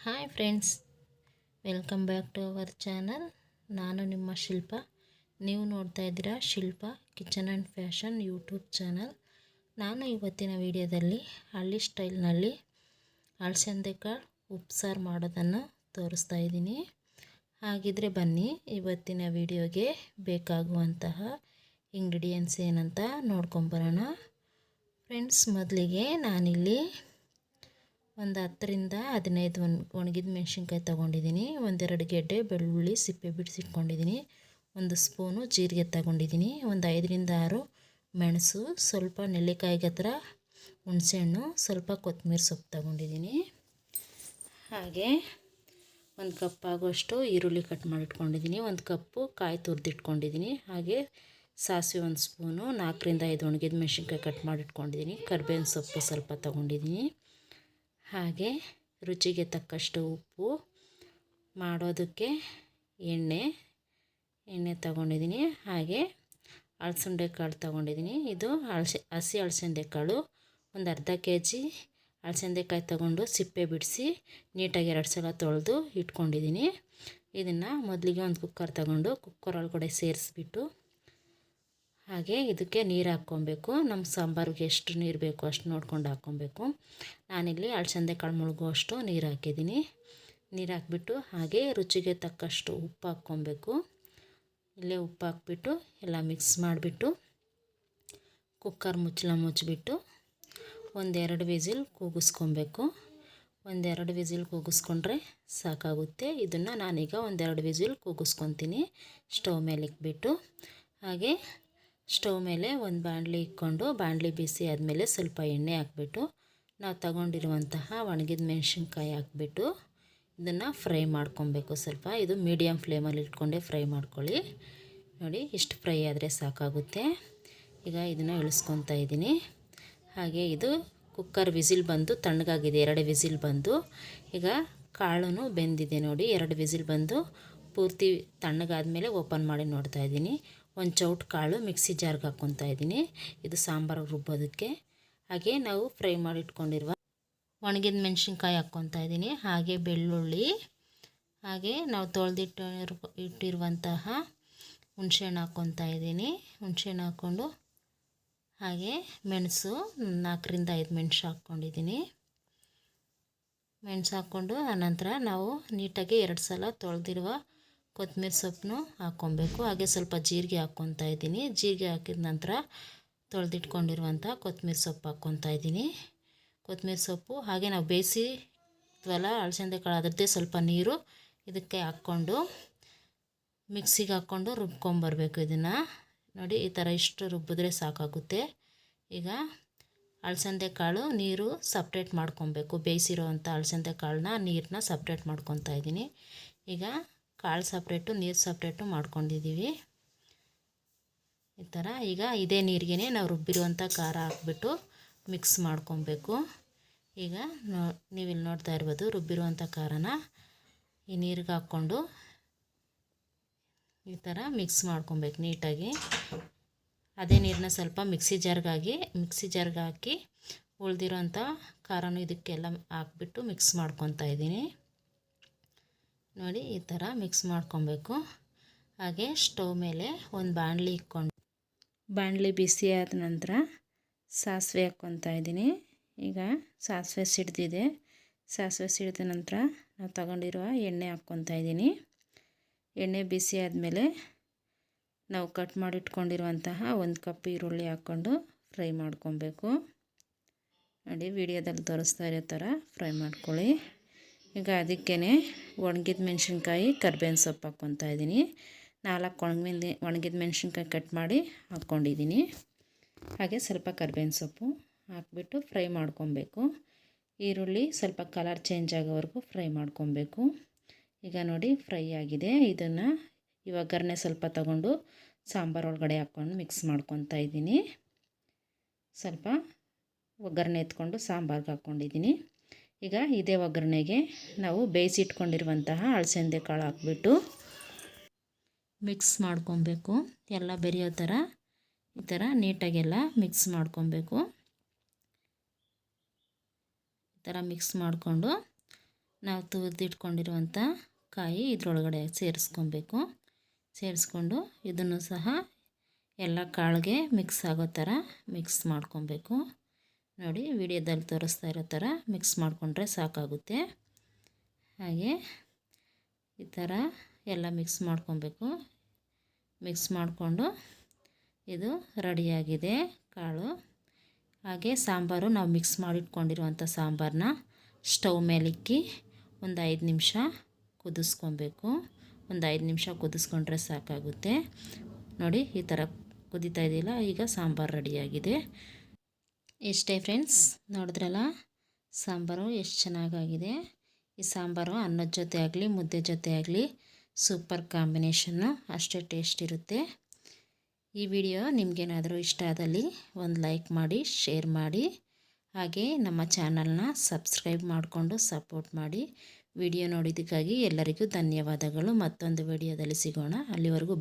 Hi friends welcome back to our channel ನಾನು ನಿಮ್ಮ ಶಿಲ್ಪ. ನೀವು ನೋಡ್ತಾ ಇದ್ದೀರಾ Shilpa kitchen and fashion YouTube channel ನಾನು ಇವತ್ತಿನ ವಿಡಿಯೋದಲ್ಲಿ ಹಳ್ಳಿ ಸ್ಟೈಲ್ನಲ್ಲಿ ಅಳಸಂದೆಕಾಳು ಉಪ್ಸಾರು ಮಾಡೋದನ್ನು ತೋರಿಸ್ತಾ ಇದ್ದೀನಿ. ಹಾಗಿದ್ರೆ ಬನ್ನಿ, ಇವತ್ತಿನ ವಿಡಿಯೋಗೆ ಬೇಕಾಗುವಂತಹ ಇಂಗ್ರೀಡಿಯೆಂಟ್ಸ್ ಏನಂತ ನೋಡ್ಕೊಂಬರೋಣ ಫ್ರೆಂಡ್ಸ್ ಮೊದಲಿಗೆ ನಾನಿಲ್ಲಿ ಒಂದು ಹತ್ತರಿಂದ ಹದಿನೈದು ಒಣ ಒಣಗಿದ ಮೆಣಸಿನ್ಕಾಯಿ ತೊಗೊಂಡಿದ್ದೀನಿ. ಒಂದೆರಡು ಗೆಡ್ಡೆ ಬೆಳ್ಳುಳ್ಳಿ ಸಿಪ್ಪೆ ಬಿಡಿಸಿಟ್ಕೊಂಡಿದ್ದೀನಿ. ಒಂದು ಸ್ಪೂನು ಜೀರಿಗೆ ತಗೊಂಡಿದ್ದೀನಿ. ಒಂದು ಐದರಿಂದ ಆರು ಮೆಣಸು, ಸ್ವಲ್ಪ ನೆಲ್ಲಿಕಾಯಿಗೆ ಹತ್ರ ಹುಣಸೆಹಣ್ಣು, ಸ್ವಲ್ಪ ಕೊತ್ತಂಬರಿ ಸೊಪ್ಪು ತಗೊಂಡಿದ್ದೀನಿ. ಹಾಗೆ ಒಂದು ಕಪ್ ಆಗುವಷ್ಟು ಈರುಳ್ಳಿ ಕಟ್ ಮಾಡಿಟ್ಕೊಂಡಿದ್ದೀನಿ. ಒಂದು ಕಪ್ಪು ಕಾಯಿ ತುರಿದಿಟ್ಕೊಂಡಿದ್ದೀನಿ. ಹಾಗೆ ಸಾಸಿವೆ ಒಂದು ಸ್ಪೂನು ನಾಲ್ಕರಿಂದ ಐದು ಒಣಗಿದ ಮೆಣಸಿನ್ಕಾಯಿ ಕಟ್ ಮಾಡಿಟ್ಕೊಂಡಿದ್ದೀನಿ. ಕರ್ಬೇವಿನ ಸೊಪ್ಪು ಸ್ವಲ್ಪ ತೊಗೊಂಡಿದ್ದೀನಿ. ಹಾಗೆ ರುಚಿಗೆ ತಕ್ಕಷ್ಟು ಉಪ್ಪು ಮಾಡೋದಕ್ಕೆ ಎಣ್ಣೆ ಎಣ್ಣೆ ತಗೊಂಡಿದ್ದೀನಿ. ಹಾಗೆ ಅಳಸಂಡೆ ಕಾಳು ತಗೊಂಡಿದ್ದೀನಿ. ಇದು ಅಳಸೆ, ಹಸಿ ಅಳಸಂದೆ ಕಾಳು ಒಂದು ಅರ್ಧ ಕೆ ಜಿ ಅಳಸಂದೆಕಾಯಿ ತಗೊಂಡು ಸಿಪ್ಪೆ ಬಿಡಿಸಿ ನೀಟಾಗಿ ಎರಡು ಸಲ ತೊಳೆದು ಇಟ್ಕೊಂಡಿದ್ದೀನಿ. ಇದನ್ನು ಮೊದಲಿಗೆ ಒಂದು ಕುಕ್ಕರ್ ತಗೊಂಡು ಕುಕ್ಕರ್ ಒಳಗಡೆ ಸೇರಿಸ್ಬಿಟ್ಟು ಹಾಗೆ ಇದಕ್ಕೆ ನೀರು ಹಾಕ್ಕೊಬೇಕು. ನಮ್ಮ ಸಾಂಬಾರಿಗೆ ಎಷ್ಟು ನೀರು ಬೇಕು ಅಷ್ಟು ನೋಡ್ಕೊಂಡು ಹಾಕ್ಕೊಬೇಕು. ನಾನಿಲ್ಲಿ ಅಳಸಂದೆ ಕಾಳು ಮುಳುಗುವಷ್ಟು ನೀರು ಹಾಕಿದ್ದೀನಿ. ನೀರು ಹಾಕ್ಬಿಟ್ಟು ಹಾಗೆ ರುಚಿಗೆ ತಕ್ಕಷ್ಟು ಉಪ್ಪು ಹಾಕ್ಕೊಬೇಕು. ಇಲ್ಲೇ ಉಪ್ಪು ಹಾಕ್ಬಿಟ್ಟು ಎಲ್ಲ ಮಿಕ್ಸ್ ಮಾಡಿಬಿಟ್ಟು ಕುಕ್ಕರ್ ಮುಚ್ಚಳ ಮುಚ್ಚಿಬಿಟ್ಟು ಒಂದೆರಡು ವಿಸಿಲ್ ಕೂಗಿಸ್ಕೊಬೇಕು. ಒಂದೆರಡು ವಿಸಿಲ್ ಕೂಗಿಸ್ಕೊಂಡ್ರೆ ಸಾಕಾಗುತ್ತೆ. ಇದನ್ನು ನಾನೀಗ ಒಂದೆರಡು ವಿಸಿಲ್ ಕೂಗಿಸ್ಕೊತೀನಿ. ಸ್ಟವ್ ಮೇಲೆ ಇಕ್ಬಿಟ್ಟು ಹಾಗೆ ಸ್ಟವ್ ಮೇಲೆ ಒಂದು ಬಾಣಲಿ ಇಕ್ಕೊಂಡು ಬಾಣಲಿ ಬಿಸಿ ಆದಮೇಲೆ ಸ್ವಲ್ಪ ಎಣ್ಣೆ ಹಾಕ್ಬಿಟ್ಟು ನಾವು ತಗೊಂಡಿರುವಂತಹ ಒಣಗಿದ ಮೆಣಸಿನ್ಕಾಯಿ ಹಾಕ್ಬಿಟ್ಟು ಇದನ್ನು ಫ್ರೈ ಮಾಡ್ಕೊಬೇಕು ಸ್ವಲ್ಪ. ಇದು ಮೀಡಿಯಮ್ ಫ್ಲೇಮಲ್ಲಿ ಇಟ್ಕೊಂಡೆ ಫ್ರೈ ಮಾಡ್ಕೊಳ್ಳಿ. ನೋಡಿ, ಇಷ್ಟು ಫ್ರೈ ಆದರೆ ಸಾಕಾಗುತ್ತೆ. ಈಗ ಇದನ್ನು ಇಳಿಸ್ಕೊತಾ ಇದ್ದೀನಿ. ಹಾಗೆ ಇದು ಕುಕ್ಕರ್ ವಿಸಿಲ್ ಬಂದು ತಣ್ಣಗಾಗಿದೆ, ಎರಡು ವಿಸಿಲ್ ಬಂದು. ಈಗ ಕಾಳು ಬೆಂದಿದೆ ನೋಡಿ, ಎರಡು ವಿಸಿಲ್ ಬಂದು ಪೂರ್ತಿ ತಣ್ಣಗಾದ ಮೇಲೆ ಓಪನ್ ಮಾಡಿ ನೋಡ್ತಾ ಇದ್ದೀನಿ. ಒಂದು ಚೌಟ್ ಕಾಳು ಮಿಕ್ಸಿ ಜಾರ್ಗೆ ಹಾಕ್ಕೊತಾ ಇದ್ದೀನಿ. ಇದು ಸಾಂಬಾರು ರುಬ್ಬೋದಕ್ಕೆ. ಹಾಗೆ ನಾವು ಫ್ರೈ ಮಾಡಿ ಇಟ್ಕೊಂಡಿರುವ ಒಣಗಿದ ಮೆಣಸಿನ್ಕಾಯಿ ಹಾಕ್ಕೊತಾ ಇದ್ದೀನಿ. ಹಾಗೆ ಬೆಳ್ಳುಳ್ಳಿ, ಹಾಗೆ ನಾವು ತೊಳೆದಿಟ್ಟ ಇಟ್ಟಿರುವಂತಹ ಹುಣ್ಸೆಹಣ್ಣು ಹಾಕ್ಕೊತಾ ಇದ್ದೀನಿ. ಹುಣ್ಸೆಹಣ್ಣು ಹಾಕ್ಕೊಂಡು ಹಾಗೆ ಮೆಣಸು ನಾಲ್ಕರಿಂದ ಐದು ಮೆಣಸು ಹಾಕ್ಕೊಂಡಿದ್ದೀನಿ ಮೆಣಸು ಹಾಕ್ಕೊಂಡು ಆನಂತರ ನಾವು ನೀಟಾಗಿ ಎರಡು ಸಲ ತೊಳೆದಿರುವ ಕೊತ್ತಂಬರಿ ಸೊಪ್ಪನ್ನು ಹಾಕ್ಕೊಬೇಕು. ಹಾಗೆ ಸ್ವಲ್ಪ ಜೀರಿಗೆ ಹಾಕ್ಕೊತಾ ಇದ್ದೀನಿ. ಜೀರಿಗೆ ಹಾಕಿದ ನಂತರ ತೊಳೆದಿಟ್ಕೊಂಡಿರುವಂಥ ಕೊತ್ತಂಬರಿ ಸೊಪ್ಪು ಹಾಕ್ಕೊತಾ ಇದ್ದೀನಿ. ಕೊತ್ತಂಬರಿ ಸೊಪ್ಪು ಹಾಗೆ ನಾವು ಬೇಯಿಸಿದ್ವಲ್ಲ ಅಳಸಂದೆ ಕಾಳು ಅದರದ್ದೇ ಸ್ವಲ್ಪ ನೀರು ಇದಕ್ಕೆ ಹಾಕ್ಕೊಂಡು ಮಿಕ್ಸಿಗೆ ಹಾಕ್ಕೊಂಡು ರುಬ್ಕೊಂಬರ್ಬೇಕು ಇದನ್ನು. ನೋಡಿ, ಈ ಥರ ಇಷ್ಟು ರುಬ್ಬಿದ್ರೆ ಸಾಕಾಗುತ್ತೆ. ಈಗ ಅಳಸಂದೆ ಕಾಳು ನೀರು ಸಪ್ರೇಟ್ ಮಾಡ್ಕೊಬೇಕು. ಬೇಯಿಸಿರೋವಂಥ ಅಳಸಂದೆ ಕಾಳನ್ನ ನೀರನ್ನ ಸಪ್ರೇಟ್ ಮಾಡ್ಕೊತಾ ಇದ್ದೀನಿ. ಈಗ ಕಾಳು ಸಪ್ರೇಟು, ನೀರು ಸಪ್ರೇಟು ಮಾಡ್ಕೊಂಡಿದ್ದೀವಿ. ಈ ಥರ ಈಗ ಇದೇ ನೀರಿಗೆ ನಾವು ರುಬ್ಬಿರುವಂಥ ಖಾರ ಹಾಕ್ಬಿಟ್ಟು ಮಿಕ್ಸ್ ಮಾಡ್ಕೊಬೇಕು. ಈಗ ನೋ, ನೀವಿಲ್ಲಿ ನೋಡ್ತಾ ಇರ್ಬೋದು ರುಬ್ಬಿರುವಂಥ ಖಾರನ ಈ ನೀರಿಗೆ ಹಾಕ್ಕೊಂಡು ಈ ಥರ ಮಿಕ್ಸ್ ಮಾಡ್ಕೊಬೇಕು ನೀಟಾಗಿ. ಅದೇ ನೀರನ್ನ ಸ್ವಲ್ಪ ಮಿಕ್ಸಿ ಜಾರ್ಗಾಗಿ, ಮಿಕ್ಸಿ ಜಾರ್ಗೆ ಹಾಕಿ ಉಳಿದಿರೋಂಥ ಖಾರನೂ ಇದಕ್ಕೆಲ್ಲ ಹಾಕ್ಬಿಟ್ಟು ಮಿಕ್ಸ್ ಮಾಡ್ಕೊತಾ ಇದ್ದೀನಿ. ನೋಡಿ ಈ ಥರ ಮಿಕ್ಸ್ ಮಾಡ್ಕೊಬೇಕು. ಹಾಗೆ ಸ್ಟವ್ ಮೇಲೆ ಒಂದು ಬಾಣಲಿ ಇಕ್ಕೊಂಡು ಬಾಣಲಿ ಬಿಸಿ ಆದ ನಂತರ ಸಾಸಿವೆ ಹಾಕ್ಕೊತಾ ಇದ್ದೀನಿ. ಈಗ ಸಾಸಿವೆ ಸಿಡ್ದಿದೆ. ಸಾಸಿವೆ ಸಿಡಿದ ನಂತರ ನಾವು ತಗೊಂಡಿರುವ ಎಣ್ಣೆ ಹಾಕ್ಕೊತಾ ಇದ್ದೀನಿ. ಎಣ್ಣೆ ಬಿಸಿ ಆದಮೇಲೆ ನಾವು ಕಟ್ ಮಾಡಿಟ್ಕೊಂಡಿರುವಂತಹ ಒಂದು ಕಪ್ ಈರುಳ್ಳಿ ಹಾಕ್ಕೊಂಡು ಫ್ರೈ ಮಾಡ್ಕೊಬೇಕು. ನೋಡಿ, ವಿಡಿಯೋದಲ್ಲಿ ತೋರಿಸ್ತಾ ಇರೋ ಥರ ಫ್ರೈ ಮಾಡ್ಕೊಳ್ಳಿ. ಈಗ ಅದಕ್ಕೇ ಒಣಗಿದ ಮೆಣಸಿನ್ಕಾಯಿ ಕರ್ಬೇವಿನ ಸೊಪ್ಪು ಹಾಕ್ಕೊತಾ ಇದ್ದೀನಿ. ನಾಲ್ಕು ಒಣಗಿದ ಒಣಗಿದ ಮೆಣಸಿನ್ಕಾಯಿ ಕಟ್ ಮಾಡಿ ಹಾಕ್ಕೊಂಡಿದ್ದೀನಿ. ಹಾಗೆ ಸ್ವಲ್ಪ ಕರ್ಬೇವಿನ ಸೊಪ್ಪು ಹಾಕ್ಬಿಟ್ಟು ಫ್ರೈ ಮಾಡ್ಕೊಬೇಕು. ಈರುಳ್ಳಿ ಸ್ವಲ್ಪ ಕಲರ್ ಚೇಂಜ್ ಆಗೋವರೆಗೂ ಫ್ರೈ ಮಾಡ್ಕೊಬೇಕು. ಈಗ ನೋಡಿ ಫ್ರೈ ಆಗಿದೆ. ಇದನ್ನು ಇವಾಗರ್ನೆ ಸ್ವಲ್ಪ ತಗೊಂಡು ಸಾಂಬಾರು ಒಳಗಡೆ ಹಾಕ್ಕೊಂಡು ಮಿಕ್ಸ್ ಮಾಡ್ಕೊತಾ ಇದ್ದೀನಿ. ಸ್ವಲ್ಪ ಒಗ್ಗರಣೆ ಎತ್ಕೊಂಡು ಸಾಂಬಾರ್ಗೆ ಹಾಕ್ಕೊಂಡಿದ್ದೀನಿ. ಈಗ ಇದೇ ಒಗ್ಗರಣೆಗೆ ನಾವು ಬೇಯಿಸಿಟ್ಕೊಂಡಿರುವಂತಹ ಅಳಸಂದೆ ಕಾಳು ಹಾಕ್ಬಿಟ್ಟು ಮಿಕ್ಸ್ ಮಾಡ್ಕೊಬೇಕು. ಎಲ್ಲ ಬೆರೆಯೋ ಥರ ಈ ಥರ ನೀಟಾಗೆಲ್ಲ ಮಿಕ್ಸ್ ಮಾಡ್ಕೊಬೇಕು. ಈ ಥರ ಮಿಕ್ಸ್ ಮಾಡಿಕೊಂಡು ನಾವು ತುರಿದಿಟ್ಕೊಂಡಿರುವಂಥ ಕಾಯಿ ಇದರೊಳಗಡೆ ಸೇರಿಸ್ಕೊಬೇಕು. ಸೇರಿಸ್ಕೊಂಡು ಇದನ್ನು ಸಹ ಎಲ್ಲ ಕಾಳಿಗೆ ಮಿಕ್ಸ್ ಆಗೋ ಥರ ಮಿಕ್ಸ್ ಮಾಡ್ಕೊಬೇಕು. ನೋಡಿ ವಿಡಿಯೋದಲ್ಲಿ ತೋರಿಸ್ತಾ ಇರೋ ಥರ ಮಿಕ್ಸ್ ಮಾಡಿಕೊಂಡ್ರೆ ಸಾಕಾಗುತ್ತೆ. ಹಾಗೆ ಈ ಥರ ಎಲ್ಲ ಮಿಕ್ಸ್ ಮಾಡ್ಕೊಬೇಕು. ಮಿಕ್ಸ್ ಮಾಡಿಕೊಂಡು ಇದು ರೆಡಿಯಾಗಿದೆ ಕಾಳು. ಹಾಗೆ ಸಾಂಬಾರು ನಾವು ಮಿಕ್ಸ್ ಮಾಡಿಟ್ಕೊಂಡಿರುವಂಥ ಸಾಂಬಾರನ್ನ ಸ್ಟವ್ ಮೇಲಿಕ್ಕಿ ಒಂದು ಐದು ನಿಮಿಷ ಕುದಿಸ್ಕೊಬೇಕು. ಒಂದು ಐದು ನಿಮಿಷ ಕುದಿಸ್ಕೊಂಡ್ರೆ ಸಾಕಾಗುತ್ತೆ. ನೋಡಿ ಈ ಥರ ಕುದೀತಾ ಇದೆಯಲ್ಲ, ಈಗ ಸಾಂಬಾರು ರೆಡಿಯಾಗಿದೆ. ಇಷ್ಟೇ ಫ್ರೆಂಡ್ಸ್, ನೋಡಿದ್ರಲ್ಲ? ಸಾಂಬಾರು ಎಷ್ಟು ಚೆನ್ನಾಗಾಗಿದೆ. ಈ ಸಾಂಬಾರು ಅನ್ನದ ಜೊತೆ ಆಗಲಿ, ಮುದ್ದೆ ಜೊತೆ ಆಗಲಿ, ಸೂಪರ್ ಕಾಂಬಿನೇಷನ್ನು ಅಷ್ಟೇ ಟೇಸ್ಟ್ ಇರುತ್ತೆ. ಈ ವಿಡಿಯೋ ನಿಮಗೇನಾದರೂ ಇಷ್ಟ ಆದಲ್ಲಿ ಒಂದು ಲೈಕ್ ಮಾಡಿ, ಶೇರ್ ಮಾಡಿ. ಹಾಗೆ ನಮ್ಮ ಚಾನಲ್ನ ಸಬ್ಸ್ಕ್ರೈಬ್ ಮಾಡಿಕೊಂಡು ಸಪೋರ್ಟ್ ಮಾಡಿ. ವಿಡಿಯೋ ನೋಡಿದ್ದಕ್ಕಾಗಿ ಎಲ್ಲರಿಗೂ ಧನ್ಯವಾದಗಳು. ಮತ್ತೊಂದು ವಿಡಿಯೋದಲ್ಲಿ ಸಿಗೋಣ. ಅಲ್ಲಿವರೆಗೂ